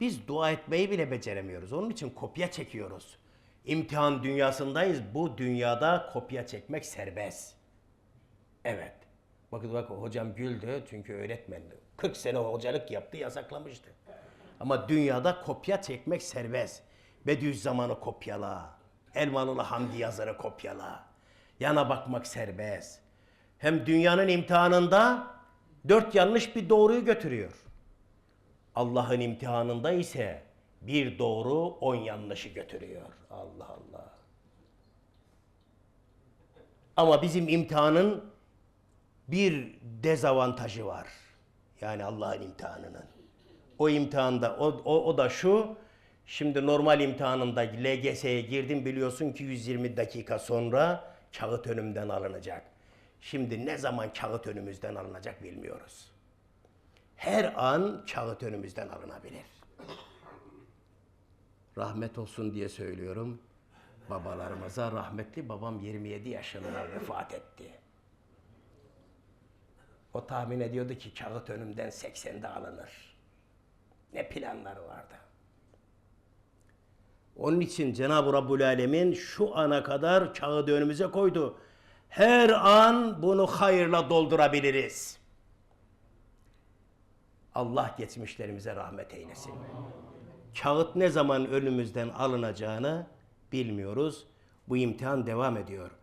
Biz dua etmeyi bile beceremiyoruz. Onun için kopya çekiyoruz. İmtihan dünyasındayız. Bu dünyada kopya çekmek serbest. Evet. Bakın bak hocam güldü çünkü öğretmendi. 40 sene hocalık yaptı yasaklamıştı. Ama dünyada kopya çekmek serbest. Bediüzzaman'ı kopyala. Elmalılı Hamdi Yazar'ı kopyala. Yana bakmak serbest. Hem dünyanın imtihanında dört yanlış bir doğruyu götürüyor. Allah'ın imtihanında ise bir doğru on yanlışı götürüyor. Allah Allah. Ama bizim imtihanın bir dezavantajı var. Yani Allah'ın imtihanının. O imtihanda o, o, o da şu. Şimdi normal imtihanında LGS'ye girdim biliyorsun ki 120 dakika sonra kağıt önümden alınacak. Şimdi ne zaman kağıt önümüzden alınacak bilmiyoruz. Her an kağıt önümüzden alınabilir. Rahmet olsun diye söylüyorum. Babalarımıza rahmetli babam 27 yaşında vefat etti. O tahmin ediyordu ki kağıt önümden 80'de alınır. Ne planları vardı. Onun için Cenab-ı Rabbul Alemin şu ana kadar kağıdı önümüze koydu. Her an bunu hayırla doldurabiliriz. Allah geçmişlerimize rahmet eylesin. Kağıt ne zaman önümüzden alınacağını bilmiyoruz. Bu imtihan devam ediyor.